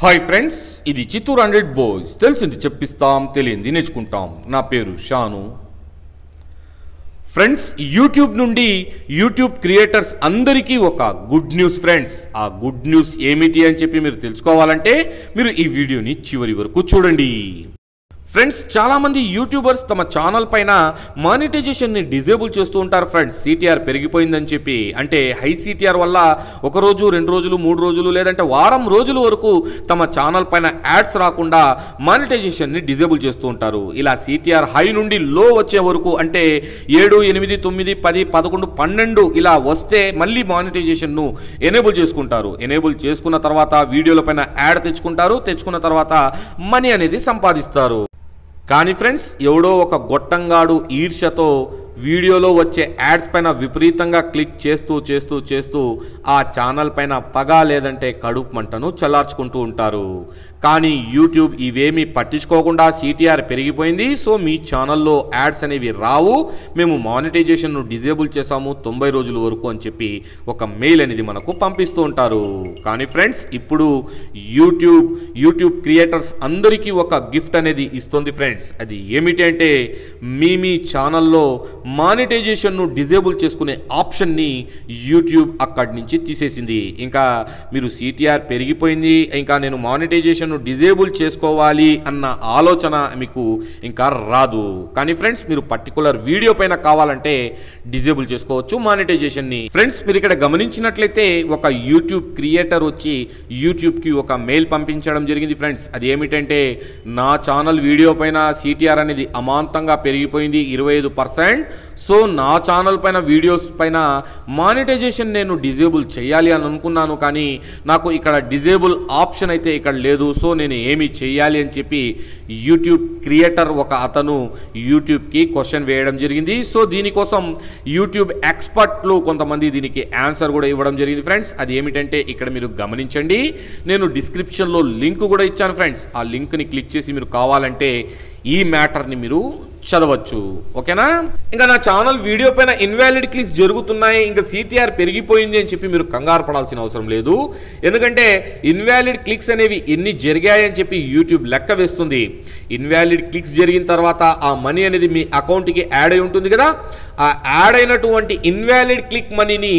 Hi friends ఇది Chittoor hundred boys. తెలిసింది చెప్పిస్తాం తెలియంది నేర్చుకుంటాం. నా పేరు షాను. ఫ్రెండ్స్ యూట్యూబ్ నుండి యూట్యూబ్ క్రియేటర్స్ అందరికీ ఒక గుడ్ న్యూస్ ఫ్రెండ్స్. ఆ గుడ్ న్యూస్ ఏమిటి అని చెప్పి మీరు తెలుసుకోవాలంటే మీరు ఈ వీడియోని చివరి వరకు చూడండి. ఫ్రెండ్స్ చాలామంది యూట్యూబర్స్ తమ ఛానల్ పైన మానిటైజేషన్ని డిజేబుల్ చేస్తూ ఉంటారు ఫ్రెండ్స్ సిటీఆర్ పెరిగిపోయిందని చెప్పి. అంటే హై సిటీఆర్ వల్ల ఒక రోజు రెండు రోజులు మూడు రోజులు లేదంటే వారం రోజుల వరకు తమ ఛానల్ పైన యాడ్స్ రాకుండా మానిటైజేషన్ని డిజేబుల్ చేస్తూ ఉంటారు. ఇలా సిటీఆర్ హై నుండి లో వచ్చే వరకు అంటే ఏడు ఎనిమిది తొమ్మిది పది పదకొండు పన్నెండు ఇలా వస్తే మళ్ళీ మానిటైజేషన్ను ఎనేబుల్ చేసుకుంటారు. ఎనేబుల్ చేసుకున్న తర్వాత వీడియోల పైన యాడ్ తెచ్చుకుంటారు. తెచ్చుకున్న తర్వాత మనీ అనేది సంపాదిస్తారు. కానీ ఫ్రెండ్స్ ఎవడో ఒక గొట్టంగాడు ఈర్ష్యతో వీడియోలో వచ్చే యాడ్స్ పైన విపరీతంగా క్లిక్ చేస్తూ చేస్తూ చేస్తూ ఆ ఛానల్ పైన పగ లేదంటే కడుపు మంటను చల్లార్చుకుంటూ ఉంటారు. కానీ యూట్యూబ్ ఇవేమీ పట్టించుకోకుండా సిటీఆర్ పెరిగిపోయింది. సో మీ ఛానల్లో యాడ్స్ అనేవి రావు. మేము మానిటైజేషన్ను డిజేబుల్ చేసాము తొంభై రోజుల వరకు అని చెప్పి ఒక మెయిల్ అనేది మనకు పంపిస్తూ ఉంటారు. కానీ ఫ్రెండ్స్ ఇప్పుడు యూట్యూబ్ యూట్యూబ్ క్రియేటర్స్ అందరికీ ఒక గిఫ్ట్ అనేది ఇస్తుంది ఫ్రెండ్స్. అది ఏమిటి అంటే మీ మీ ఛానల్లో మానిటైజేషన్ను డిజేబుల్ చేసుకునే ఆప్షన్ని యూట్యూబ్ అక్కడి నుంచి తీసేసింది. ఇంకా మీరు సిటిఆర్ పెరిగిపోయింది ఇంకా నేను మానిటైజేషన్ను డిజేబుల్ చేసుకోవాలి అన్న ఆలోచన మీకు ఇంకా రాదు. కానీ ఫ్రెండ్స్ మీరు పర్టికులర్ వీడియో పైన కావాలంటే డిజేబుల్ చేసుకోవచ్చు మానిటైజేషన్ని. ఫ్రెండ్స్ మీరు ఇక్కడ గమనించినట్లయితే ఒక యూట్యూబ్ క్రియేటర్ వచ్చి యూట్యూబ్కి ఒక మెయిల్ పంపించడం జరిగింది ఫ్రెండ్స్. అది ఏమిటంటే నా ఛానల్ వీడియో పైన సిటిఆర్ అనేది అమాంతంగా పెరిగిపోయింది ఇరవై ఐదు పర్సెంట్. సో నా ఛానల్ పైన వీడియోస్ పైన మానిటైజేషన్ నేను డిజేబుల్ చేయాలి అని అనుకున్నాను కానీ నాకు ఇక్కడ డిజేబుల్ ఆప్షన్ అయితే ఇక్కడ లేదు. సో నేను ఏమి చేయాలి అని చెప్పి యూట్యూబ్ క్రియేటర్ ఒక అతను యూట్యూబ్కి క్వశ్చన్ వేయడం జరిగింది. సో దీనికోసం యూట్యూబ్ ఎక్స్పర్ట్లు కొంతమంది దీనికి ఆన్సర్ కూడా ఇవ్వడం జరిగింది ఫ్రెండ్స్ అది ఏమిటంటే ఇక్కడ మీరు గమనించండి. నేను డిస్క్రిప్షన్లో లింక్ కూడా ఇచ్చాను ఫ్రెండ్స్ ఆ లింక్ని క్లిక్ చేసి మీరు కావాలంటే ఈ మ్యాటర్ని మీరు చదవచ్చు. ఓకేనా? ఇంకా నా ఛానల్ వీడియో పైన ఇన్వాలిడ్ క్లిక్స్ జరుగుతున్నాయి. ఇంకా సిటీఆర్ పెరిగిపోయింది అని చెప్పి మీరు కంగారు పడాల్సిన అవసరం లేదు. ఎందుకంటే ఇన్వాలిడ్ క్లిక్స్ అనేవి ఎన్ని జరిగాయని చెప్పి యూట్యూబ్ లెక్క వేస్తుంది. ఇన్వాలిడ్ క్లిక్స్ జరిగిన తర్వాత ఆ మనీ అనేది మీ అకౌంట్కి యాడ్ అయి ఉంటుంది కదా? ఆ యాడ్ అయినటువంటి ఇన్వాలిడ్ క్లిక్ మనీని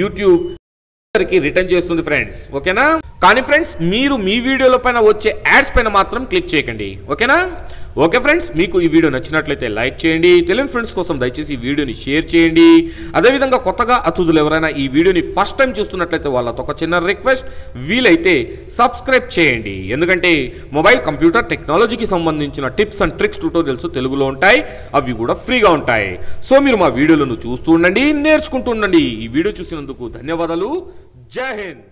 యూట్యూబ్కి రిటర్న్ చేస్తుంది ఫ్రెండ్స్. ఓకేనా? కానీ ఫ్రెండ్స్ మీరు మీ వీడియోల పైన వచ్చే యాడ్స్ పైన మాత్రం క్లిక్ చేయకండి. ఓకేనా? ఓకే ఫ్రెండ్స్ మీకు ఈ వీడియో నచ్చినట్లయితే లైక్ చేయండి తెలియని ఫ్రెండ్స్ కోసం దయచేసి ఈ వీడియోని షేర్ చేయండి. అదేవిధంగా కొత్తగా అతిథులు ఎవరైనా ఈ వీడియోని ఫస్ట్ టైం చూస్తున్నట్లయితే వాళ్ళతో ఒక చిన్న రిక్వెస్ట్ వీలైతే సబ్స్క్రైబ్ చేయండి. ఎందుకంటే మొబైల్ కంప్యూటర్ టెక్నాలజీకి సంబంధించిన టిప్స్ అండ్ ట్రిక్స్ ట్యూటోరియల్స్ తెలుగులో ఉంటాయి అవి కూడా ఫ్రీగా ఉంటాయి. సో మీరు మా వీడియోలను చూస్తూ ఉండండి నేర్చుకుంటూ ఉండండి. ఈ వీడియో చూసినందుకు ధన్యవాదాలు. జై హింద్.